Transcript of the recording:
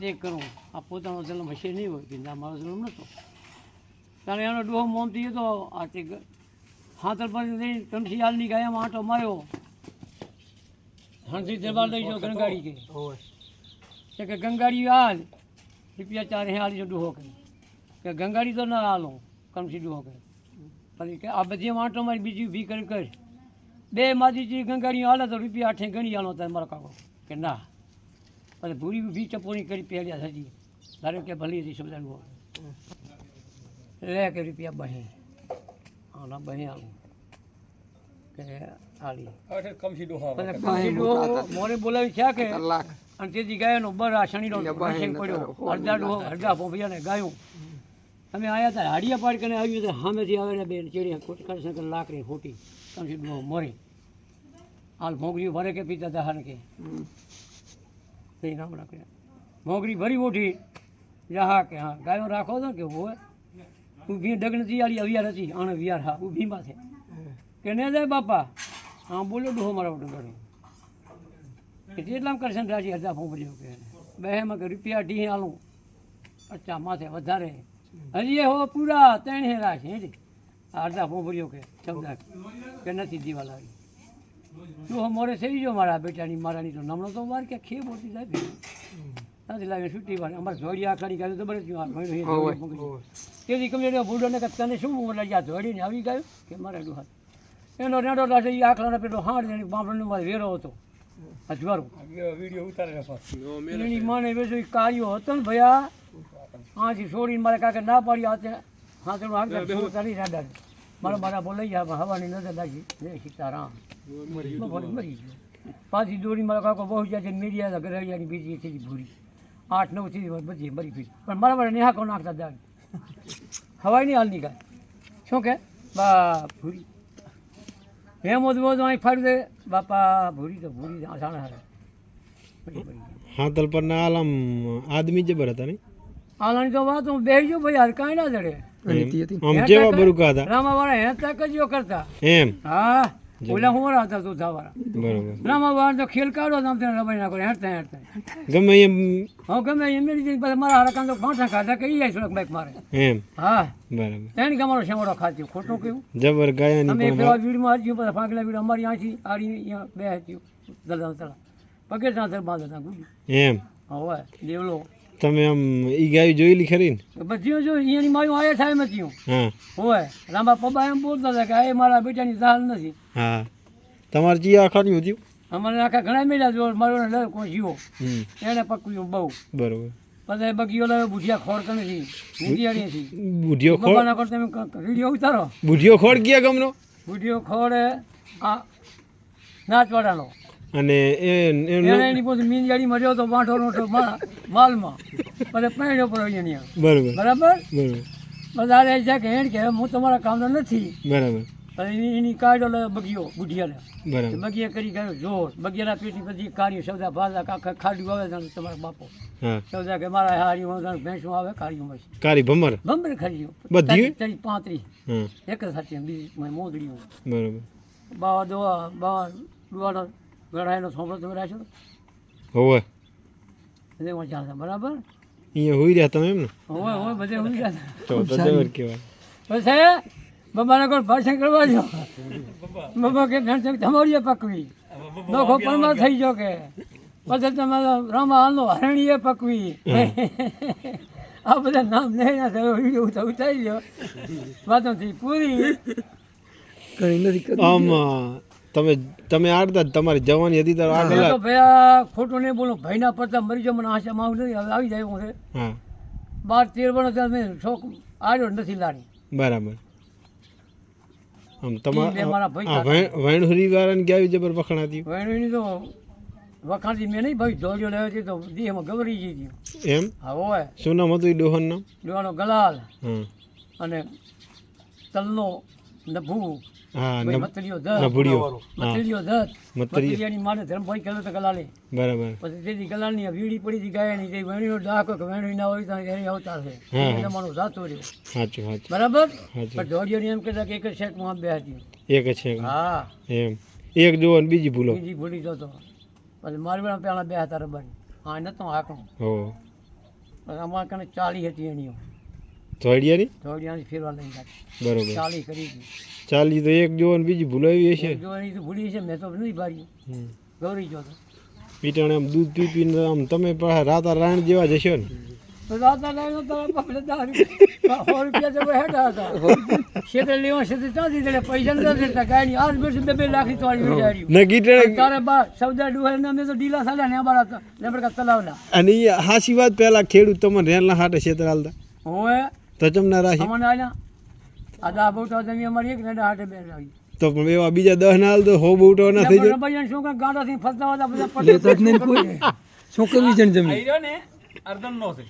તે કરું. આ પોતાનો જન્મ હશે નહીં હોય કે ના મારો જન્મ નહોતો. ત્યારે એનો ડોહો મોમતી હતો આ તે હાથર પર જઈને તમસી હાલની ગાયામાં આંટો માર્યો. હણસી દરબાર લઈ જાઓ ગંગાડી કે. કે, ગંગાડી હાલ. રૂપિયા ચાર હે જો ડોહો કરી કે ગંગાડી તો ના હાલો કમસી ડોહો કે. પછી કે, આ બધી આંટો મારી, બીજી ઊભી કરી કરી. બે માજીજી ગંગાડી હાલે તો રૂપિયા આઠે ગણી હાલો તારે મારો કાકો. કે ના. પછી ભૂરી ઊભી ચપોણી કરી પહેર્યા હતી ધારો કે ભલી હતી સમજાડવું લે કે રૂપિયા બહે. આના બહે આવું. કે આલી. કમસી ડોહા પછી કમસી ડોહો મોરે બોલાવી છે કે અને તેથી ગાયનો બર આ શનિનો પડ્યો. અડધા ડોહો અડધા પોપિયાને ગાયું. અમે આવ્યા હતા હાડિયા પાડ કરીને આવ્યું તો સામેથી આવે ને બેન ચેડી કરશે લાકડી ખોટી. કમસી ડોહો મોરે. હાલ ભોગરી ભરે કે પીતા હતા હાર કે તે નામ રાખે મોગરી ભરી ઉઠી. હા કે હા, ગાયો રાખો તો કે હોય ઊભી ડગણ આલી અવિયાર હતી, આણે વિયાર હા ઊભી માથે. કે ને જાય બાપા? હા બોલો ડોહો મારા વટો કરો કે કરશે ને રાજી અડધા ફોંફર્યો કે બેમાં કે રૂપિયા ઢી આલું. અચ્છા માથે વધારે. હજી હો પૂરા ત્રણ હેરા છે અડધા અડધા ફોંફર્યો કે ચૌદા. કે નથી દીવા લાવી ડોહો મોરે થઈ ગયો મારા બેટાની મારાની તો નમણો તો વાર કે ખે મોટી જાય નથી લાગે છૂટી વાર અમારે જોડી આખાડી ગાયું તો બરે તેથી કમ્પ્લેટ ભૂડોને કે તને શું બોલે આ જોડીને આવી ગયું? કે મારે ડોહા. એનો રેડો લાગે એ આખલાને પેલો હાડ એની બાપડનો મારે વેરો હતો. અજવારો વીડિયો ઉતારે એની માને વેચો કાર્યો હતો ને ભયા. હાથી છોડીને મારે કાકે ના પાડી હાથે હાથે રાડા મારા મારા બોલાઈ ગયા હવાની નજર નાખી જય સીતારામ મરી ગયો. પાછી દોડી મારા કાકો બહુ જાય છે મીડિયા ઘરે આવ્યાની બીજી થઈ ભૂરી. આઠ નવથી બધી મરી ગઈ. પણ મારા મારા નેહાકો નાખતા દાડ હવાઈ નહીં હાલ નીકળે શું કે? બા ભૂરી. હે મોજ મોજ અહીં ફાડી દે. બાપા ભૂરી તો ભૂરી આસાણ હારે. હાથલ પર આલમ આદમી જબર હતા નહીં? આલાની તો વાત હું બેસજો ભાઈ હાર કાંઈ ના જડે. આમ જેવા બરુકા હતા? રામાવાળા હેતા કજ્યો કરતા. એમ. હા. ઓલા હું હતા તું ધાવાળા બરોબર. રામાવાળા તો ખેલ કાઢો આમ તેને રમાઈ નાખો હેરતા હેરતા ગમે એમ. હા ગમે એમ. મેળી જઈને પછી મારા હારા તો પાંચા ખાધા કહી જાય થોડાક બાઈક મારે. એમ. હા. બરાબર. તેની અમારો શેવડો ખાધ્યો ખોટું કેવું? જબર ગાયાની અમે પેલા વીડમાં હજ્યું બધા ફાંકલા વીડ અમારી આંથી આડી અહીંયા બે હજ્યું દલા તળા પગે ત્યાં બાંધ એમ. હવે દેવલો. તમે આમ ઈ ગાય જોયેલી ખરી ને? બધી જો અહીંયાની માયું આયા થાય નથી હા. હોય. રામા પપ્પા એમ બોલતા હતા કે આ એ મારા બેટાની ઝાલ નથી. હા. તમારે આખા ખાડ્યું હતું અમારે આખા ઘણા મેળા જો મારો ને કોઈ જીવો. એને પકવ્યું બહુ. બરોબર. પછી બગીઓ લાવે બુઢિયા ખોડ કરે છે. બુઢિયાની છે. બુઢિયો ખોડ ના કરતા તમે રેડિયો ઉતારો. બુઢિયો ખોળ ગયા ગમનો? બુઢિયો ખોડ આ નાચવાડાનો. અને એ એનું એની પોતે મર્યો તો વાંઠો નોઠો માલમાં. પછી પહેણ્યો પડ્યો અહીંયા બરાબર. બરાબર? બરોબર. બધા છે કે હેડ કે હું તમારા કામનો નથી. બરાબર. એની કાઢો કાઢ્યો લે બગીયો બુઢિયાને બરાબર. બગીયા કરી ગયો જોર. બગીયાના પેટી બધી કાર્યો સૌદા ભાજા કાકા ખાડ્યું આવે તમારા બાપો. સૌદા કે મારા હારી હું ભેંસું આવે કાર્યું મળશે. કારી ભમર? બમ્બર ખરી બધી? ચડી પાંત્રી. એક સાચી બીજી મોદડી બરાબર. બાવા દોવા બાવા ડુવાડો ગળાઈનો સોંપડો તમે રાખ્યો હોવે. બધે હું ચાલતા બરાબર? અહીંયા હોઈ રહ્યા તમે એમ ને? હોય હોય બધે હોઈ રહ્યા તો તો જબર કહેવાય. પછી બાબાને કોઈ ભાષણ કરવા જો. બાબા કે ઘણ તમારી પકવી. નોખો પરમાં થઈ ગયો કે. પછી તમે રામા હાલો હરણીએ પકવી. આ બધા નામ નહીં ના થયો વીડિયો તો ઉતારી ગયો વાતો થઈ પૂરી આમ તમે તમે આડતા તમારી જવાની હતી ત્યારે મેં તો ભાઈ ખોટું નહીં બોલું. ભાઈના પડતા મરી જાવ મને આશા માં નથી. હવે આવી જાય હું છે હા. બાર તેર વર્ષ ત્યાં મેં શોખ આડ્યો નથી લાડી બરાબર. આમ તમારા વૈણહુરી વાળાની ગાય જબર વખણાતી? વેણવીની તો વખાણથી મેં નહીં ભાઈ ધોળિયો લેવો છે તો દેહમાં ગવરી ગઈ હતી. એમ? હા હોય. શું નામ હતું ડોહન નામ? ડોવાનો ગલાલ. અને તલનો નભુ. હા ભાઈ દત નભુડિયો હા. દત મતરી માને ધર્મભાઈ કહેલો તો ગલાલે બરાબર. પછી તેથી ગલાલની વીડી પડી હતી ગાયની તે વેણીનો ડાકો કે વેણી ના હોય તો એની અવતાર છે. હા. એ જાતો રહ્યો. સાચું સાચું. બરાબર? પણ ધોળિયોની એમ કહેતા કે એક જ સેટમાં બે હતી એક જ છે હા. એમ. એક જુઓ ને બીજી ભૂલો. બીજી ભૂલી જતો. પછી મારી પેલા બે હતા રબર. હા નતો આંકણો હો. અમારા કને ચાલી હતી એની. ધોડિયાની ધોળિયાની ફેરવા લઈ બરોબર. ચાલી કરી ચાલી તો એક જોવાનું બીજી ભૂલાવી હશે. જોવાની તો ભૂલી છે મેં તો નથી ભારી ગૌરી જો પીટાણે આમ દૂધ પી પીને આમ તમે પાછા રાતા રાણ જેવા જશો ને. તો દાદા લાઈનો તારા દારૂ. રૂપિયા તો હેઠા હતા. લેવા ચાંદી દે પૈસા ન દેતા ગાયની આજ બેસી બે બે તોડી વિચાર્યું ને ગીટાણે તારે બા સૌદા ડુહાઈ ને અમે તો ઢીલા સાડા ને અમારા હતા તલાવના. અને હાસી વાત પહેલા ખેડૂત તમને રેલના હાટે ક્ષેત્ર હાલતા હવે. તો ચમના રાશી અમને આલ્યા. આ દા બહુ તો જમી અમારી એક ને હાટે બે આવી તો પણ એવા બીજા દહ ના હાલ તો હો બહુ ના થઈ જાય ભાઈ શું કાંઈ ગાંડાથી ફસતા હતા બધા પટેલ આઈ રહ્યો ને અર્ધન નો છે.